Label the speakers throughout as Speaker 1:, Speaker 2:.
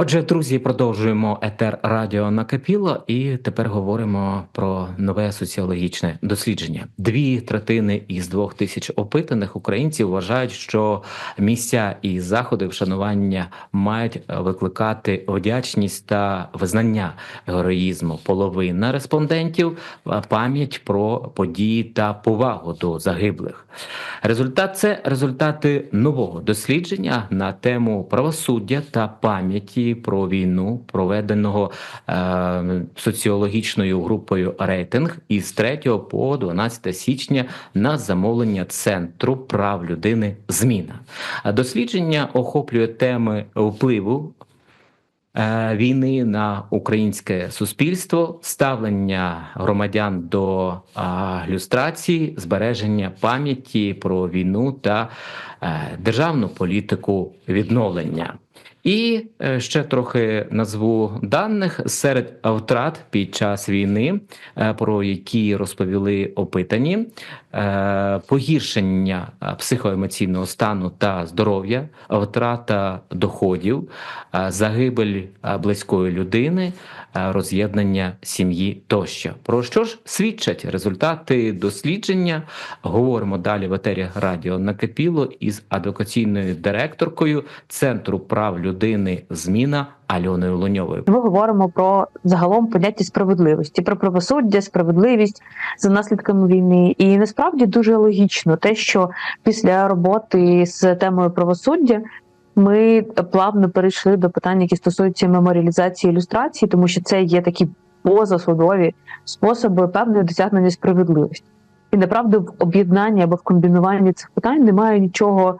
Speaker 1: Отже, друзі, продовжуємо етер радіо накипіло, і тепер говоримо про нове соціологічне дослідження. Дві третини із двох тисяч опитаних українців вважають, що місця і заходи вшанування мають викликати вдячність та визнання героїзму. Половина респондентів пам'ять про події та повагу до загиблих. Результат це результати нового дослідження на тему правосуддя та пам'яті про війну, проведеного е, соціологічною групою рейтинг із 3 по 12 січня на замовлення Центру прав людини. Зміна дослідження охоплює теми впливу. е, Війни на українське суспільство, ставлення громадян до люстрації, збереження пам'яті про війну та е, державну політику відновлення. І е, ще трохи назву даних серед втрат під час війни, е, про які розповіли опитані, е, погіршення психоемоційного стану та здоров'я, втрата доходів, загибель близької людини, роз'єднання сім'ї тощо. Про що ж свідчать результати дослідження? Говоримо далі в етері радіо накипіло із адвокаційною директоркою Центру прав людини зміна Альоною Луньовою.
Speaker 2: Ми говоримо про загалом поняття справедливості, про правосуддя, справедливість за наслідками війни. І насправді дуже логічно те, що після роботи з темою правосуддя. Ми плавно перейшли до питань, які стосуються меморіалізації ілюстрації, тому що це є такі позасудові способи певної досягнення справедливості. І направду в об'єднанні або в комбінуванні цих питань немає нічого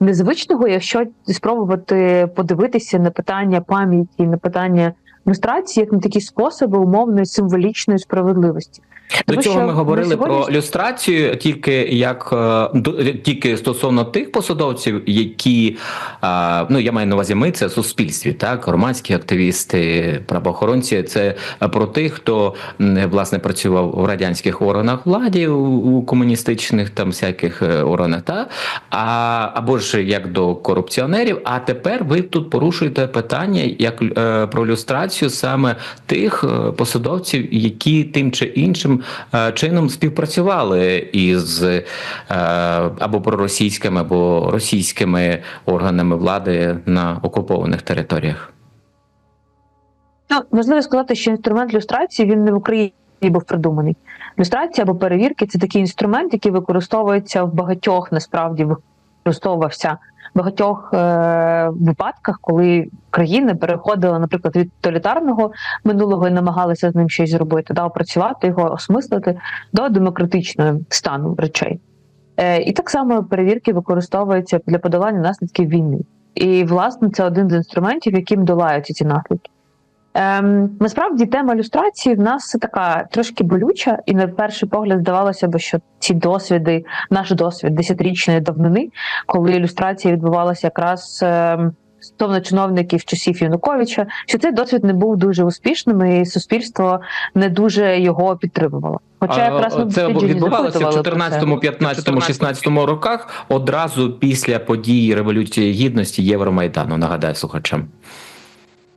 Speaker 2: незвичного, якщо спробувати подивитися на питання пам'яті, на питання ілюстрації, як на такі способи умовної символічної справедливості.
Speaker 1: До
Speaker 2: Тому
Speaker 1: цього ми говорили
Speaker 2: на
Speaker 1: про люстрацію тільки як е, до- тільки стосовно тих посадовців, які е, ну я маю на увазі, ми це в суспільстві, так громадські активісти, правоохоронці. Це про тих, хто власне працював у радянських органах владі, у, комуністичних там всяких е, органах, та а або ж як до корупціонерів. А тепер ви тут порушуєте питання як е, про люстрацію саме тих е, посадовців, які тим чи іншим е, чином співпрацювали із е, або проросійськими, або російськими органами влади на окупованих територіях.
Speaker 2: Ну, важливо сказати, що інструмент люстрації він не в Україні був придуманий. Люстрація або перевірки це такий інструмент, який використовується в багатьох насправді використовувався багатьох е- випадках, коли країни переходили, наприклад, від тоталітарного минулого і намагалися з ним щось зробити, да, опрацювати його, осмислити до демократичного стану речей. Е- і так само перевірки використовуються для подолання наслідків війни. І, власне, це один з інструментів, яким долаються ці наслідки. Ем, насправді тема ілюстрації в нас така трошки болюча, і на перший погляд здавалося б, що ці досвіди, наш досвід десятирічної давнини, коли ілюстрація відбувалася якраз ем, стосовно чиновників часів Януковича, що цей досвід не був дуже успішним, і суспільство не дуже його підтримувало. Хоча якраз ми
Speaker 1: це відбувалося в
Speaker 2: запитували про це.
Speaker 1: 14, 15, 16 роках, одразу після подій революції гідності Євромайдану. Нагадаю слухачам.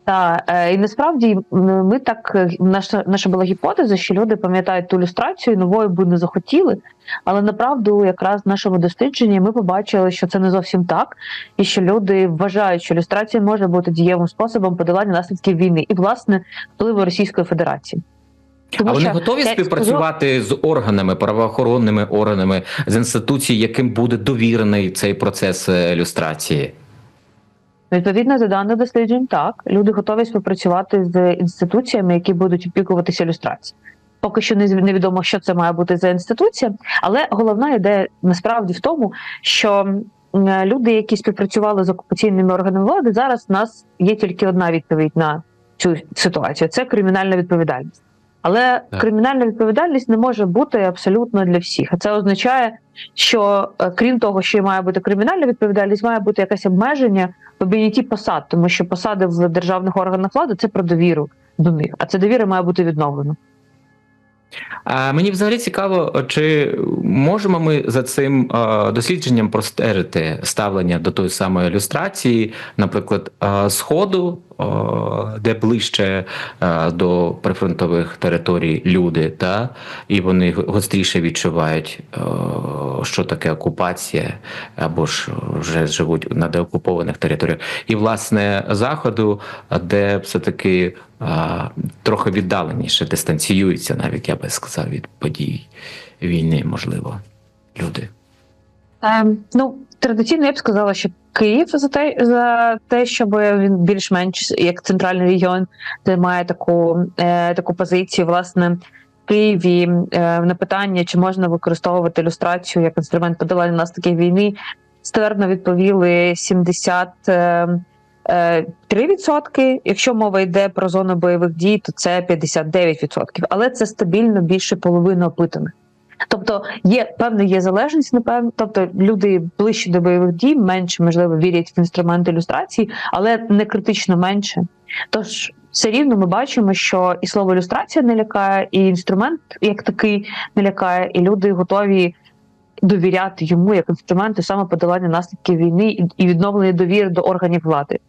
Speaker 2: Так, е, і насправді ми так е, наша наша була гіпотеза, що люди пам'ятають ту ілюстрацію, новою би не захотіли. Але направду, якраз в нашому дослідженні ми побачили, що це не зовсім так, і що люди вважають, що ілюстрація може бути дієвим способом подолання наслідків війни і власне впливу Російської Федерації. Тому
Speaker 1: а вони
Speaker 2: що,
Speaker 1: готові співпрацювати з органами, правоохоронними органами, з інституцій, яким буде довірений цей процес е, люстрації?
Speaker 2: Відповідно до даних досліджень, так люди готові співпрацювати з інституціями, які будуть опікуватися ілюстрацією. Поки що не невідомо, що це має бути за інституція, але головна ідея насправді в тому, що люди, які співпрацювали з окупаційними органами влади, зараз в нас є тільки одна відповідь на цю ситуацію: це кримінальна відповідальність. Але
Speaker 1: Так.
Speaker 2: кримінальна відповідальність не може бути абсолютно для всіх. А це означає, що е, крім того, що має бути кримінальна відповідальність, має бути якесь обмеження обійняті посад, тому що посади в державних органах влади це про довіру до них, а ця довіра має бути відновлена.
Speaker 1: А мені взагалі цікаво, чи можемо ми за цим дослідженням простежити ставлення до тої самої ілюстрації, наприклад, сходу, де ближче е, до прифронтових територій люди, та і вони гостріше відчувають, е, що таке окупація, або ж вже живуть на деокупованих територіях, і власне заходу, де все таки трохи віддаленіше дистанціюються, навіть я би сказав, від подій війни, можливо, люди.
Speaker 2: Ем, ну, традиційно я б сказала, що Київ за те, за те, щоб він більш-менш як центральний регіон займає таку, е, таку позицію. Власне, Києві е, на питання, чи можна використовувати ілюстрацію як інструмент подолання наслідків війни, ствердно відповіли 70 е, е, 3%. Якщо мова йде про зону бойових дій, то це 59%. Але це стабільно більше половини опитаних. Тобто є певна є залежність, напевно. Тобто люди ближче до бойових дій менше можливо вірять в інструмент ілюстрації, але не критично менше. Тож все рівно ми бачимо, що і слово ілюстрація не лякає, і інструмент як такий не лякає, і люди готові довіряти йому як інструменту саме подолання наслідків війни і відновлення довіри до органів влади.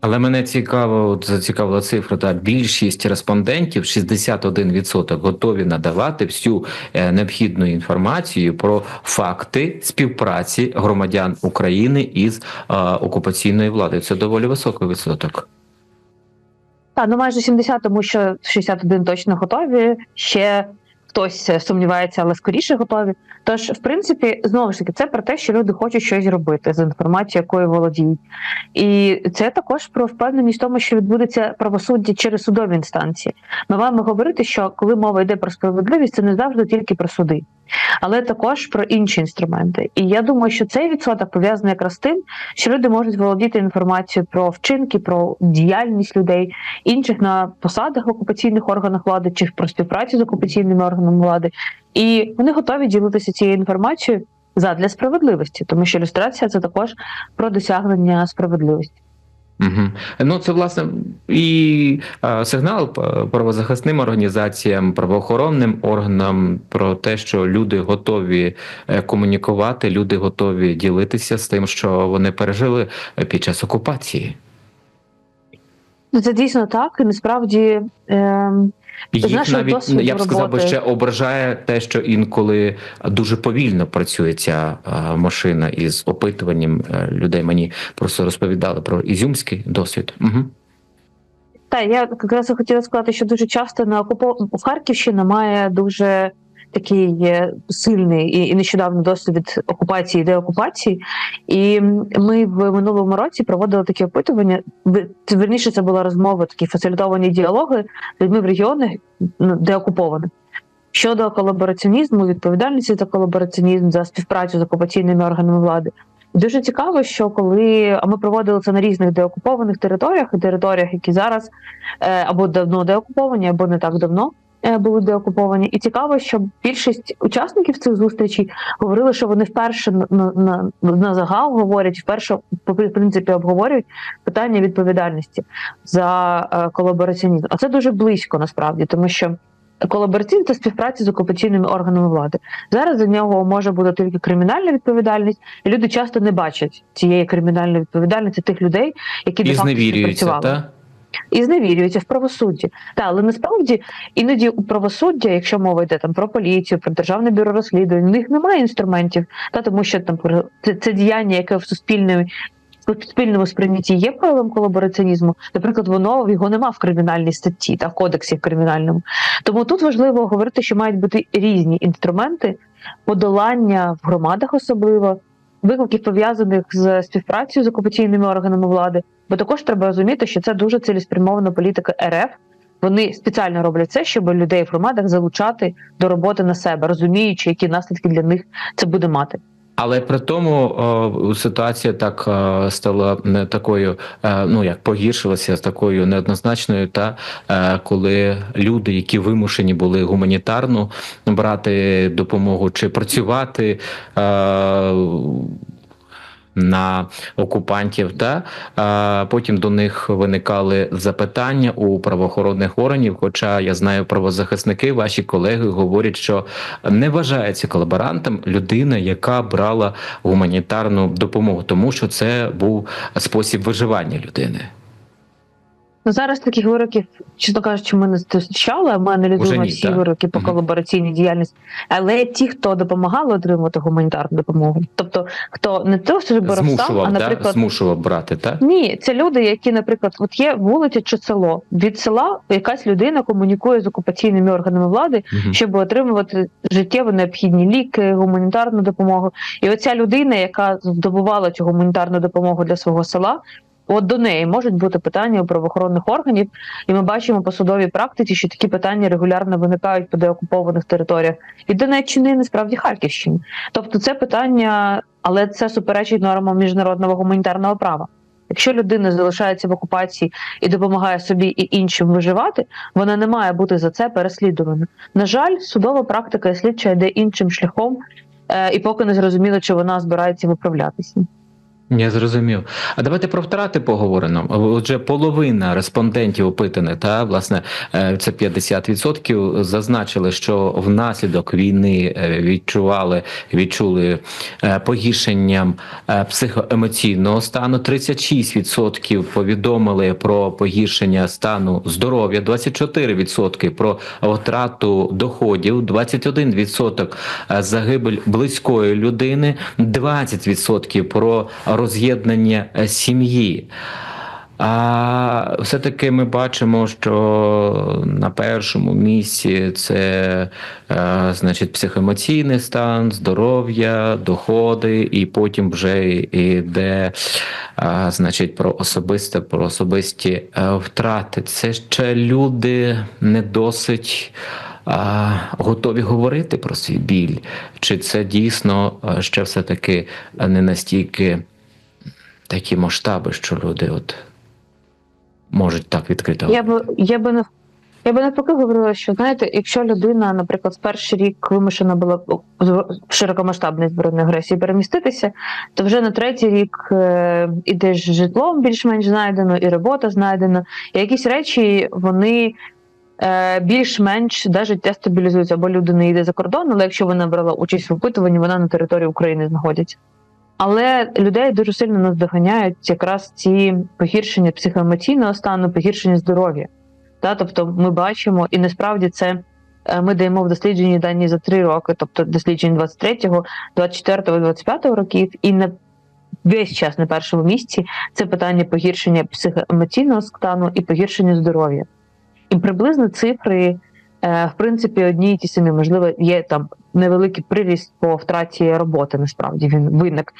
Speaker 1: Але мене цікаво, от зацікавила цифра. Та більшість респондентів, 61% готові надавати всю е, необхідну інформацію про факти співпраці громадян України із е, окупаційною владою. Це доволі високий відсоток.
Speaker 2: Так, ну майже 70, тому що 61 точно готові. Ще хтось сумнівається, але скоріше готові. Тож, в принципі, знову ж таки, це про те, що люди хочуть щось робити з інформацією, якою володіють, і це також про впевненість в тому, що відбудеться правосуддя через судові інстанції. Ми маємо говорити, що коли мова йде про справедливість, це не завжди тільки про суди, але також про інші інструменти. І я думаю, що цей відсоток пов'язаний якраз з тим, що люди можуть володіти інформацією про вчинки, про діяльність людей, інших на посадах в окупаційних органах влади чи про співпрацю з окупаційними органами влади, і вони готові ділитися цією інформацією задля справедливості, тому що ілюстрація це також про досягнення справедливості.
Speaker 1: Угу. Ну це власне і е, сигнал правозахисним організаціям, правоохоронним органам про те, що люди готові е, комунікувати, люди готові ділитися з тим, що вони пережили під час окупації.
Speaker 2: Ну, Це дійсно так, і насправді. Е
Speaker 1: їх навіть я б сказав би ще ображає те, що інколи дуже повільно працює ця е, машина із опитуванням е, людей. Мені просто розповідали про ізюмський досвід. Угу.
Speaker 2: Так, я якраз хотіла сказати, що дуже часто на окупо... в Харківщина має дуже такий сильний і нещодавно досвід окупації і деокупації. І ми в минулому році проводили такі опитування. Верніше, це була розмова, такі фасилітовані діалоги з людьми в регіонах ну, деокупованих. Щодо колабораціонізму, відповідальності за колабораціонізм, за співпрацю з окупаційними органами влади. Дуже цікаво, що коли а ми проводили це на різних деокупованих територіях, і територіях, які зараз е, або давно деокуповані, або не так давно були деокуповані. І цікаво, що більшість учасників цих зустрічей говорили, що вони вперше на, на, на, на загал говорять, вперше по принципі обговорюють питання відповідальності за е, колабораціонізм. А це дуже близько насправді, тому що. Колабораційна це співпраця з окупаційними органами влади. Зараз за нього може бути тільки кримінальна відповідальність, і люди часто не бачать цієї кримінальної відповідальності тих людей, які
Speaker 1: І
Speaker 2: факто
Speaker 1: зневірюються,
Speaker 2: співпрацювали
Speaker 1: так?
Speaker 2: І зневірюються в правосудді. Та але насправді іноді у правосуддя, якщо мова йде там про поліцію, про державне бюро розслідувань, у них немає інструментів, та тому що там це, це діяння, яке в суспільному в суспільному сприйнятті є проявом колабораціонізму. Наприклад, воно його нема в кримінальній статті та в кодексі кримінальному. Тому тут важливо говорити, що мають бути різні інструменти подолання в громадах, особливо викликів пов'язаних з співпрацею з окупаційними органами влади. Бо також треба розуміти, що це дуже цілеспрямована політика РФ. Вони спеціально роблять це, щоб людей в громадах залучати до роботи на себе, розуміючи, які наслідки для них це буде мати.
Speaker 1: Але при тому ситуація так е, стала не такою, е, ну як погіршилася такою неоднозначною, та е, коли люди, які вимушені були гуманітарно брати допомогу чи працювати. На окупантів. Та потім до них виникали запитання у правоохоронних органів. Хоча я знаю, правозахисники, ваші колеги говорять, що не вважається колаборантом людина, яка брала гуманітарну допомогу, тому що це був спосіб виживання людини.
Speaker 2: Ну, зараз таких вироків, чесно кажучи, ми не зустрічали, ми аналізуємо
Speaker 1: ні,
Speaker 2: всі
Speaker 1: так.
Speaker 2: вироки по колабораційній діяльності. Але ті, хто допомагали отримувати гуманітарну допомогу, тобто хто не то, що боров сам, а
Speaker 1: да?
Speaker 2: наприклад,
Speaker 1: змушував брати, так?
Speaker 2: ні, це люди, які, наприклад, от є вулиця чи село. Від села якась людина комунікує з окупаційними органами влади,
Speaker 1: Мгм.
Speaker 2: щоб отримувати життєво необхідні ліки, гуманітарну допомогу. І оця людина, яка здобувала цю гуманітарну допомогу для свого села. От до неї можуть бути питання у правоохоронних органів, і ми бачимо по судовій практиці, що такі питання регулярно виникають по деокупованих територіях і Донеччини, і насправді Харківщини. Тобто, це питання, але це суперечить нормам міжнародного гуманітарного права. Якщо людина залишається в окупації і допомагає собі і іншим виживати, вона не має бути за це переслідувана. На жаль, судова практика і слідча йде іншим шляхом, е, і поки не зрозуміло, чи вона збирається виправлятися.
Speaker 1: Я зрозумів. А давайте про втрати поговоримо. Отже, половина респондентів опитаних, та власне е, це 50%, зазначили, що внаслідок війни е, відчували, відчули е, погіршенням психоемоційного стану. 36% повідомили про погіршення стану здоров'я, 24% про втрату доходів, 21% е, загибель близької людини, 20% про роз'єднання е, сім'ї. А все-таки ми бачимо, що на першому місці це е, значить психоемоційний стан, здоров'я, доходи, і потім вже йде е, значить про особисте, про особисті втрати. Це ще люди не досить. Готові говорити про свій біль, чи це дійсно ще все таки не настільки такі масштаби, що люди от можуть так відкрито.
Speaker 2: Я би я би не я би навпаки говорила, що знаєте, якщо людина, наприклад, з перший рік вимушена була в широкомасштабній збройної агресії переміститися, то вже на третій рік е, іде ж житлом більш-менш знайдено, і робота знайдена, і якісь речі вони. е, Більш-менш да, життя стабілізується, або людина йде за кордон, але якщо вона брала участь в опитуванні, вона на території України знаходиться. Але людей дуже сильно наздоганяють якраз ці погіршення психоемоційного стану, погіршення здоров'я. Та, тобто ми бачимо, і насправді це е, ми даємо в дослідженні дані за три роки, тобто дослідження 23-го, 24-го, 25-го років, і на весь час на першому місці це питання погіршення психоемоційного стану і погіршення здоров'я. І приблизно цифри, в принципі, одні й ті самі. Можливо, є там невеликий приріст по втраті роботи. Насправді він виник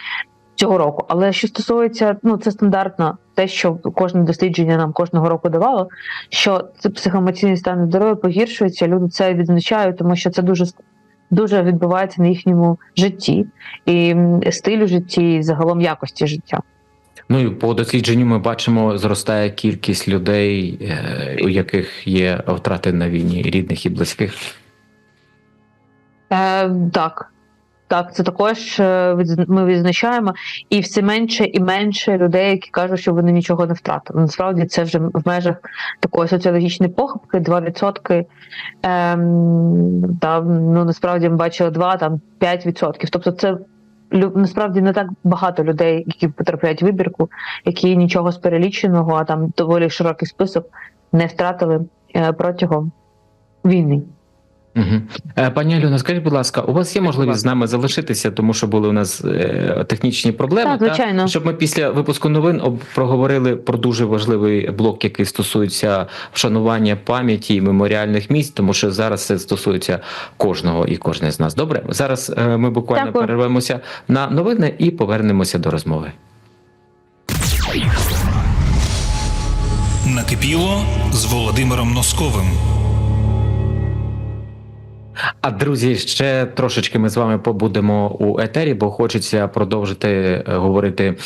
Speaker 2: цього року. Але що стосується, ну це стандартно, те, що кожне дослідження нам кожного року давало, що це психоемоційний стан здоров'я погіршується. Люди це відзначають, тому що це дуже дуже відбувається на їхньому житті і стилю житті, і загалом якості життя.
Speaker 1: Ну і по дослідженню ми бачимо, зростає кількість людей, е, у яких є втрати на війні рідних і близьких.
Speaker 2: Е, так. Так, це також е, ми відзначаємо, і все менше і менше людей, які кажуть, що вони нічого не втратили. Насправді це вже в межах такої соціологічної похибки, 2%. Ем, там, ну насправді ми бачили 2, там 5%. Тобто, це насправді не так багато людей, які потрапляють вибірку, які нічого з переліченого, а там доволі широкий список не втратили е, протягом війни.
Speaker 1: Угу. Пані Альона, скажіть, будь ласка, у вас є можливість з нами залишитися, тому що були у нас е, технічні проблеми,
Speaker 2: Так, звичайно.
Speaker 1: щоб ми після випуску новин об- проговорили про дуже важливий блок, який стосується вшанування пам'яті і меморіальних місць, тому що зараз це стосується кожного і кожної з нас. Добре, зараз е, ми буквально
Speaker 2: Дякую.
Speaker 1: перервемося на новини і повернемося до розмови.
Speaker 3: Накипіло з Володимиром Носковим.
Speaker 1: А друзі, ще трошечки ми з вами побудемо у етері, бо хочеться продовжити е, говорити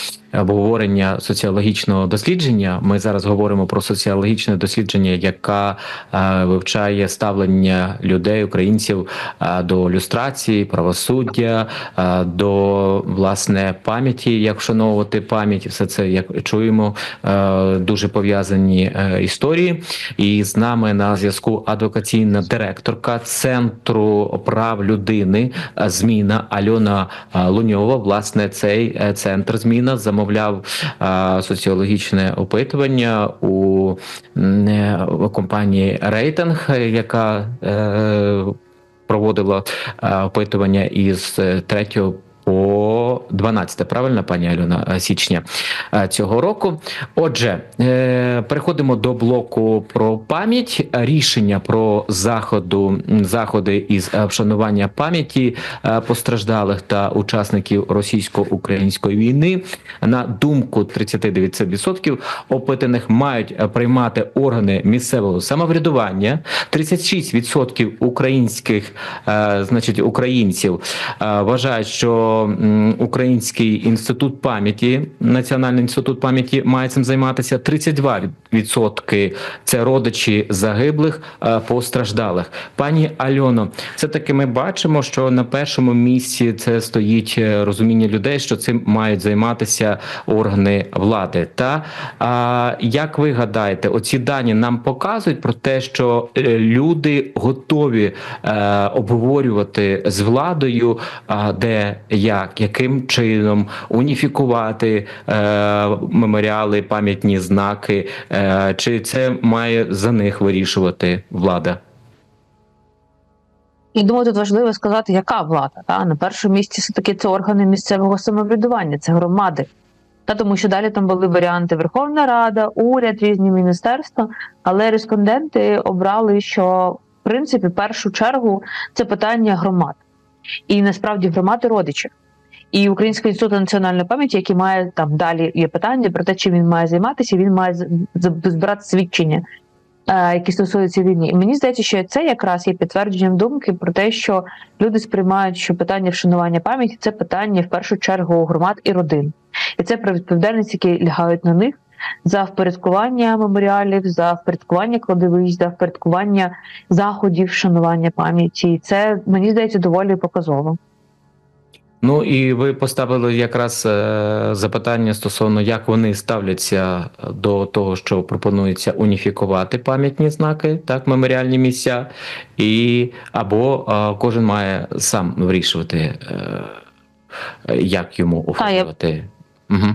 Speaker 1: обговорення соціологічного дослідження. Ми зараз говоримо про соціологічне дослідження, яка е, вивчає ставлення людей, українців е, до люстрації, правосуддя, е, до власне пам'яті, як вшановувати пам'ять, все це як чуємо, е, дуже пов'язані історії. І з нами на зв'язку адвокаційна директорка центру прав людини зміна Альона Луньова. Власне, цей центр зміна замовляв е, соціологічне опитування у е, компанії Рейтинг, е, яка е, проводила е, опитування із е, 3 по 12, правильно, пані Альона, е, січня е, цього року. Отже, е, переходимо до блоку про пам'ять. Рішення про заходу заходи із вшанування пам'яті постраждалих та учасників російсько-української війни. На думку 39% опитаних мають приймати органи місцевого самоврядування. 36% українських, значить, українців вважають, що Український інститут пам'яті, Національний інститут пам'яті має цим займатися. 32% – це родичі загиблих, е, постраждалих. Пані Альоно, все таки ми бачимо, що на першому місці це стоїть е, розуміння людей, що цим мають займатися органи влади. Та а, як ви гадаєте, оці дані нам показують про те, що е, люди готові е, обговорювати з владою, а, де як, яким чином уніфікувати е, меморіали, пам'ятні знаки, е, чи це має за них вирішувати влада?
Speaker 2: І думаю, тут важливо сказати, яка влада. Та? На першому місці все-таки це органи місцевого самоврядування, це громади. Та тому що далі там були варіанти Верховна Рада, уряд, різні міністерства, але респонденти обрали, що в принципі першу чергу це питання громад. І насправді громади родичів. І Український інститут національної пам'яті, який має там далі є питання про те, чим він має займатися, він має збирати свідчення е, які стосуються війни. І мені здається, що це якраз є підтвердженням думки про те, що люди сприймають, що питання вшанування пам'яті це питання в першу чергу громад і родин, і це про відповідальність, які лягають на них за впорядкування меморіалів, за впорядкування кладовищ, за впорядкування заходів вшанування пам'яті. Це мені здається доволі показово.
Speaker 1: Ну і ви поставили якраз е, запитання стосовно як вони ставляться до того, що пропонується уніфікувати пам'ятні знаки, так меморіальні місця, і або е, кожен має сам вирішувати, е, як йому оформлювати. Угу.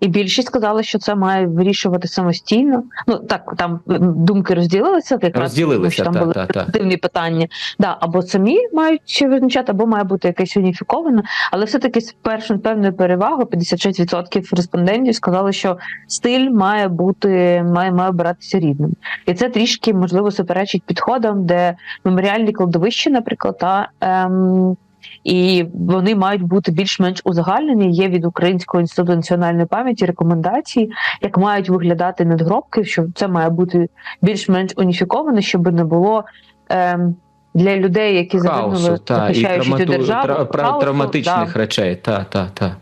Speaker 2: І більшість сказали, що це має вирішувати самостійно. Ну так там думки розділилися, якраз
Speaker 1: Розділилися,
Speaker 2: тому що там
Speaker 1: та,
Speaker 2: були
Speaker 1: та, та.
Speaker 2: дивні питання. Да, або самі мають визначати, або має бути якесь уніфіковане. Але все-таки з першою певною перевагою 56% респондентів сказали, що стиль має бути має, має обиратися рідним. І це трішки можливо суперечить підходам, де меморіальні кладовища, наприклад, та. Ем, і вони мають бути більш-менш узагальнені. Є від Українського інституту національної пам'яті рекомендації, як мають виглядати надгробки, що це має бути більш-менш уніфіковано, щоб не було ем, для людей, які загинули,
Speaker 1: Хаосу, та, і
Speaker 2: захищаючи державу,
Speaker 1: травматичних
Speaker 2: та.
Speaker 1: речей. Та, та, та.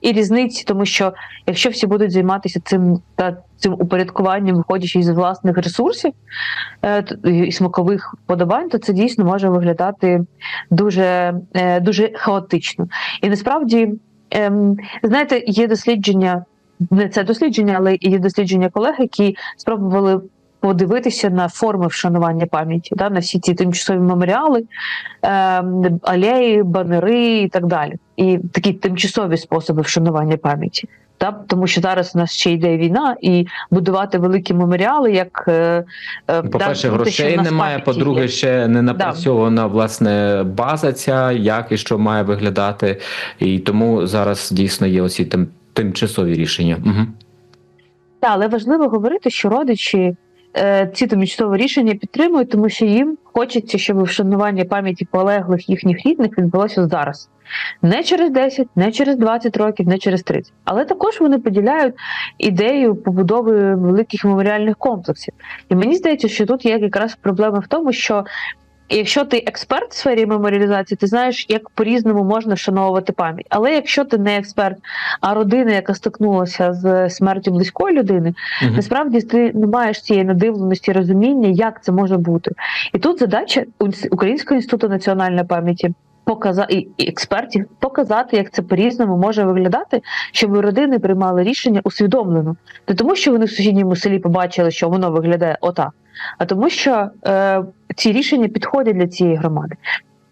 Speaker 2: І різниці, тому що якщо всі будуть займатися цим та цим упорядкуванням, виходячи із власних ресурсів е, і смакових вподобань, то це дійсно може виглядати дуже, е, дуже хаотично. І насправді, ем, знаєте, є дослідження, не це дослідження, але є дослідження колег, які спробували. Подивитися на форми вшанування пам'яті, да, на всі ці тимчасові меморіали, ем, алеї, банери і так далі. І такі тимчасові способи вшанування пам'яті. Та тому що зараз у нас ще йде війна, і будувати великі меморіали, як е, е,
Speaker 1: По перше,
Speaker 2: да, ну, те,
Speaker 1: грошей немає. По-друге, ще не напрацьована власне база ця, як і що має виглядати. І тому зараз дійсно є оці тим, тимчасові рішення. Угу.
Speaker 2: Та, але важливо говорити, що родичі е, ці тимчасові рішення підтримують, тому що їм хочеться, щоб вшанування пам'яті полеглих їхніх рідних відбулося зараз. Не через 10, не через 20 років, не через 30. Але також вони поділяють ідею побудови великих меморіальних комплексів. І мені здається, що тут є якраз проблема в тому, що якщо ти експерт в сфері меморіалізації, ти знаєш, як по-різному можна вшановувати пам'ять. Але якщо ти не експерт, а родина, яка стикнулася з смертю близької людини,
Speaker 1: Мгм.
Speaker 2: насправді ти не маєш цієї надивленості розуміння, як це може бути. І тут задача Українського інституту національної пам'яті. Показати і експертів показати, як це по-різному може виглядати, щоб родини приймали рішення усвідомлено. Не тому, що вони в сусідньому селі побачили, що воно виглядає отак, а тому, що е, ці рішення підходять для цієї громади.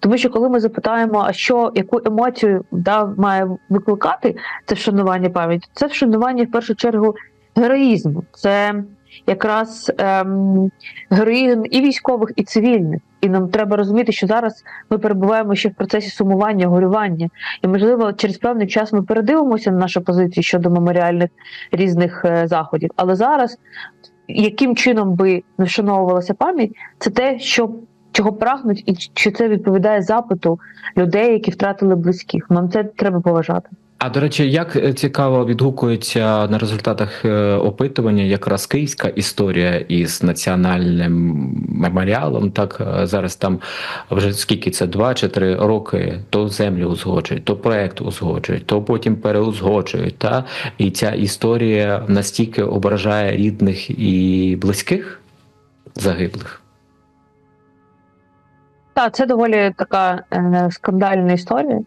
Speaker 2: Тому що коли ми запитаємо, а що яку емоцію да, має викликати це вшанування пам'яті, це вшанування в першу чергу героїзму. Це якраз ем, героїзм і військових, і цивільних. І нам треба розуміти, що зараз ми перебуваємо ще в процесі сумування, горювання, і можливо через певний час ми передивимося на нашу позицію щодо меморіальних різних е, заходів. Але зараз яким чином би не вшановувалася пам'ять, це те, що чого прагнуть, і чи це відповідає запиту людей, які втратили близьких. Нам це треба поважати.
Speaker 1: А до речі, як е, цікаво відгукується на результатах е, опитування якраз київська історія із національним меморіалом. Так е, зараз там вже скільки це два чи три роки, то землю узгоджують, то проект узгоджують, то потім переузгоджують. Та і ця історія настільки ображає рідних і близьких загиблих.
Speaker 2: Так, це доволі така е, скандальна історія.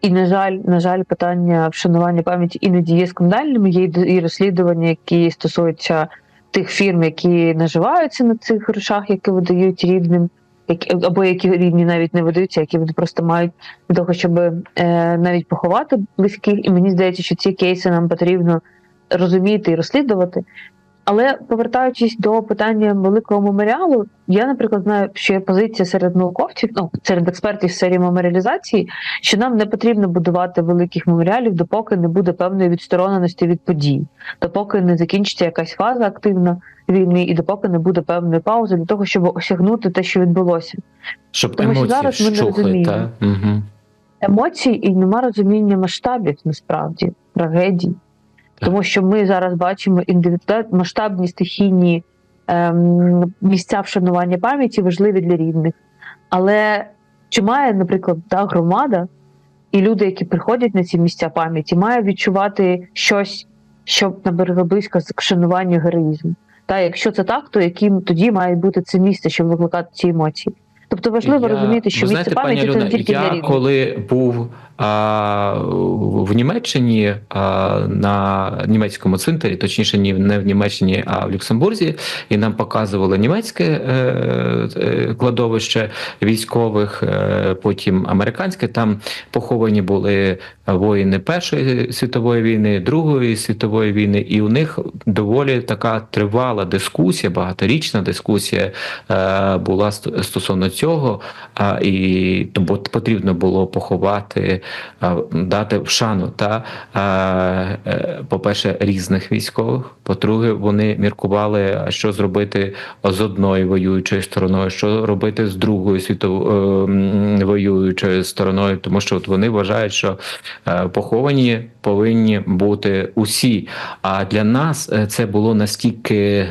Speaker 2: І, на жаль, на жаль, питання вшанування пам'яті іноді є скандальними. Є і розслідування, які стосуються тих фірм, які наживаються на цих грошах, які видають рідним, які, або які рідні навіть не видаються, які вони просто мають для того, щоб е, навіть поховати близьких. І мені здається, що ці кейси нам потрібно розуміти і розслідувати. Але повертаючись до питання великого меморіалу, я, наприклад, знаю, що є позиція серед науковців, ну серед експертів в сфері меморіалізації, що нам не потрібно будувати великих меморіалів, допоки не буде певної відстороненості від подій, допоки не закінчиться якась фаза активна війни, і допоки не буде певної паузи для того, щоб осягнути те, що відбулося.
Speaker 1: Щоб
Speaker 2: Тому що зараз ми не розуміємо.
Speaker 1: та? Угу.
Speaker 2: Емоцій і нема розуміння масштабів насправді трагедій. Тому що ми зараз бачимо масштабні стихійні ем, місця вшанування пам'яті важливі для рідних. Але чи має, наприклад, та громада і люди, які приходять на ці місця пам'яті, має відчувати щось, що набере близько к вшануванню героїзму? Та якщо це так, то яким тоді має бути це місце, щоб викликати ці емоції? Тобто важливо
Speaker 1: Я-
Speaker 2: розуміти, що місце пам'яті це не тільки для
Speaker 1: я
Speaker 2: рідних.
Speaker 1: коли був а, в Німеччині на німецькому цвинтарі, точніше, ні не в Німеччині, а в Люксембурзі, і нам показували німецьке е, е, кладовище військових, е, потім американське. Там поховані були воїни Першої світової війни, Другої світової війни, і у них доволі така тривала дискусія, багаторічна дискусія була стосовно цього, і бо потрібно було поховати, дати шану та е, по-перше, різних військових. По-друге, вони міркували, що зробити з одною воюючою стороною, що робити з другою світовою воюючою стороною, тому що от вони вважають, що е, поховані повинні бути усі. А для нас е, це було настільки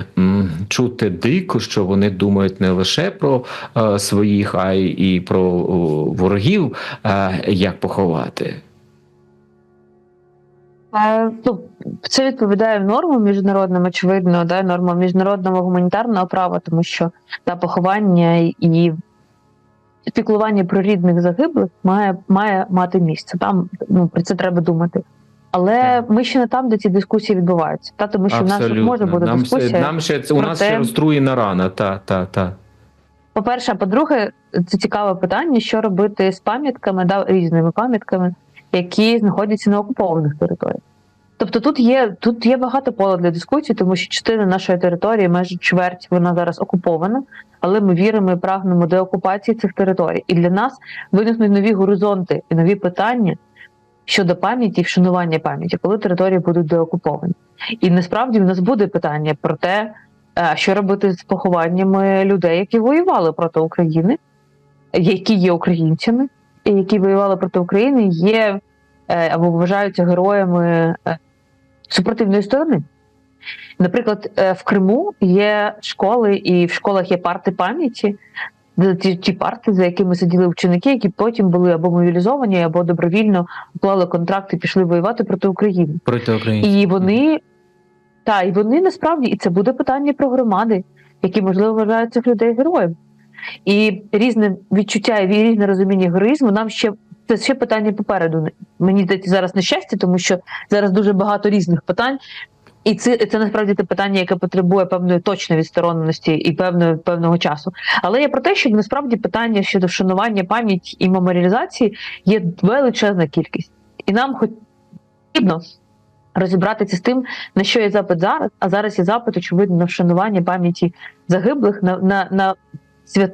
Speaker 1: чути дико, що вони думають не лише про е, своїх, а й і про ворогів, е, як поховати.
Speaker 2: Ну, це відповідає нормам міжнародним, очевидно, да, нормам міжнародного гуманітарного права, тому що та поховання і піклування про рідних загиблих має, має мати місце. Там ну, про це треба думати. Але ми ще не там, де ці дискусії відбуваються. Та тому що в нас може бути
Speaker 1: нам,
Speaker 2: дискусія.
Speaker 1: ще- нам ще це у нас
Speaker 2: те-
Speaker 1: ще розтруєна рана. Та, та, та.
Speaker 2: По-перше, а по-друге, це цікаве питання, що робити з пам'ятками, да, різними пам'ятками, які знаходяться на окупованих територіях. Тобто тут є, тут є багато пола для дискусії, тому що частина нашої території, майже чверть, вона зараз окупована, але ми віримо і прагнемо деокупації цих територій. І для нас виникнуть нові горизонти і нові питання щодо пам'яті вшанування пам'яті, коли території будуть деокуповані. І насправді в нас буде питання про те, е, що робити з похованнями людей, які воювали проти України, які є українцями, і які воювали проти України, є е, або вважаються героями е, супротивної сторони. Наприклад, в Криму є школи, і в школах є парти пам'яті, ті, ті парти, за якими сиділи вченики, які потім були або мобілізовані, або добровільно уклали контракт і пішли воювати проти України.
Speaker 1: Проти України.
Speaker 2: І вони та і вони насправді, і це буде питання про громади, які можливо вважають цих людей героєм. І різне відчуття і різне розуміння героїзму нам ще це ще питання попереду. Мені здається, зараз нещастя, тому що зараз дуже багато різних питань. І це, це насправді те питання, яке потребує певної точної відстороненості і певної певного часу. Але я про те, що насправді питання щодо вшанування пам'яті і меморіалізації є величезна кількість, і нам хоч потрібно розібратися з тим, на що є запит зараз. А зараз є запит, очевидно, на вшанування пам'яті загиблих, на, на, на,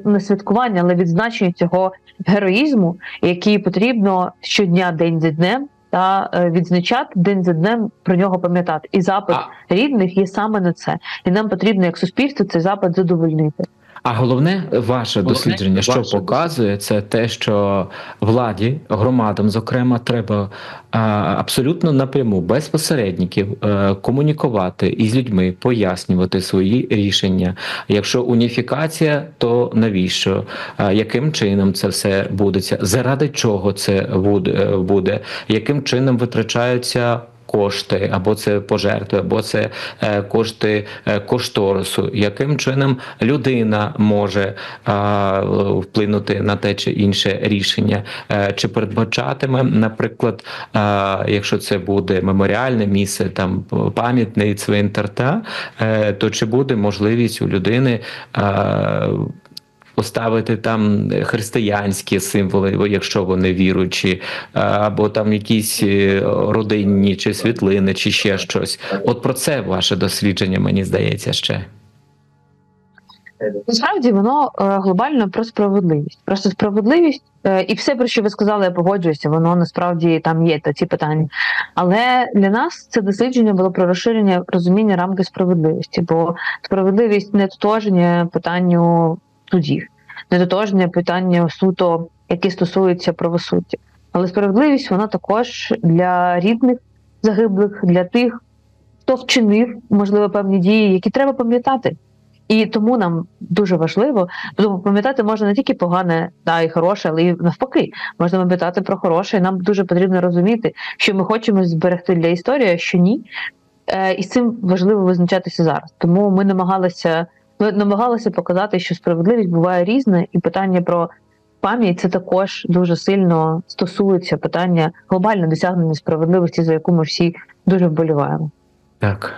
Speaker 2: на святкування, але відзначення цього героїзму, який потрібно щодня день за днем. Та е, відзначати день за днем про нього пам'ятати, і запит
Speaker 1: А-
Speaker 2: рідних є саме на це, і нам потрібно як суспільство цей запит задовольнити.
Speaker 1: А головне ваше
Speaker 3: Головне
Speaker 1: дослідження, що
Speaker 3: ваше
Speaker 1: показує, це те, що владі, громадам, зокрема, треба а, абсолютно напряму, без посередників, е, комунікувати із людьми, пояснювати свої рішення. Якщо уніфікація, то навіщо? А, яким чином це все будеться? Заради чого це е, буде? Яким чином витрачаються? Кошти, або це пожертви, або це е, кошти е, кошторису. Яким чином людина може е, вплинути на те чи інше рішення? Чи передбачатиме, наприклад, якщо це буде меморіальне місце, там пам'ятний цвинтар, та то чи буде можливість у людини? Е, Поставити там християнські символи, якщо вони віруючі, або там якісь е, родинні чи світлини, чи ще щось. От про це ваше дослідження, мені здається, ще.
Speaker 2: Насправді воно е, глобально про справедливість. Просто справедливість е, і все, про що ви сказали, я погоджуюся, воно насправді там є та ці питання. Але для нас це дослідження було про розширення розуміння рамки справедливості, бо справедливість не тотожня питанню судів, не тотожня питання суто, які стосуються правосуддя. Але справедливість вона також для рідних загиблих, для тих, хто вчинив, можливо, певні дії, які треба пам'ятати. І тому нам дуже важливо, тому пам'ятати можна не тільки погане та і хороше, але й навпаки, можна пам'ятати про хороше. І нам дуже потрібно розуміти, що ми хочемо зберегти для історії, а що ні. Е, і з цим важливо визначатися зараз. Тому ми намагалися, ми намагалися показати, що справедливість буває різна, і питання про пам'ять це також дуже сильно стосується питання глобально досягнення справедливості, за яку ми всі дуже вболіваємо.
Speaker 1: Так.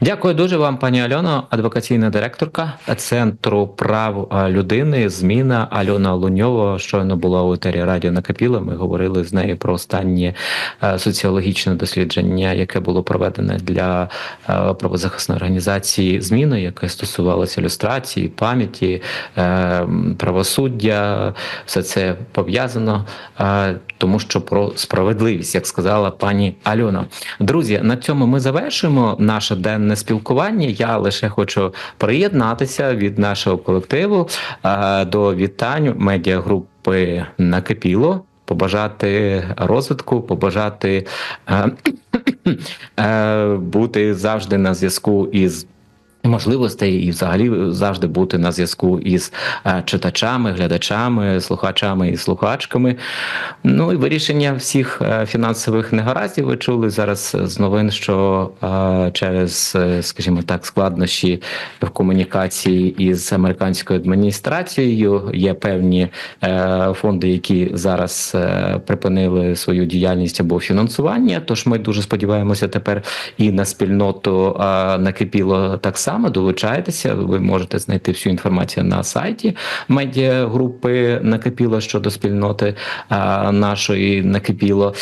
Speaker 1: Дякую дуже вам, пані Альоно, адвокаційна директорка Центру прав е, людини. Зміна Альона Луньова щойно була у етері радіо накипіла. Ми говорили з нею про останнє е, соціологічне дослідження, яке було проведене для е, правозахисної організації зміна, яке стосувалося ілюстрації, пам'яті, правосуддя. Все це пов'язано, тому що про справедливість, як сказала пані Альона. Друзі, на цьому ми завершимо наше денне спілкування. Я лише хочу приєднатися від нашого колективу е, до вітань медіагрупи Накипіло. Побажати розвитку, побажати е, е, бути завжди на зв'язку із. Можливостей і взагалі завжди бути на зв'язку із е, читачами, глядачами, слухачами і слухачками. Ну і вирішення всіх е, фінансових негараздів ви чули зараз з новин, що е, через, скажімо так, складнощі в комунікації із американською адміністрацією є певні фонди, які зараз припинили свою діяльність або фінансування. Тож ми дуже сподіваємося тепер і на спільноту накипіло так само. Долучайтеся, ви можете знайти всю інформацію на сайті медіагрупи накипіло щодо спільноти нашої накипіло.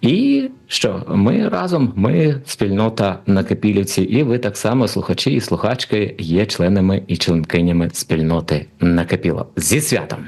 Speaker 1: І що ми разом, ми спільнота накипілівці, і ви так само, слухачі і слухачки, є членами і членкинями спільноти накипіло. Зі святом!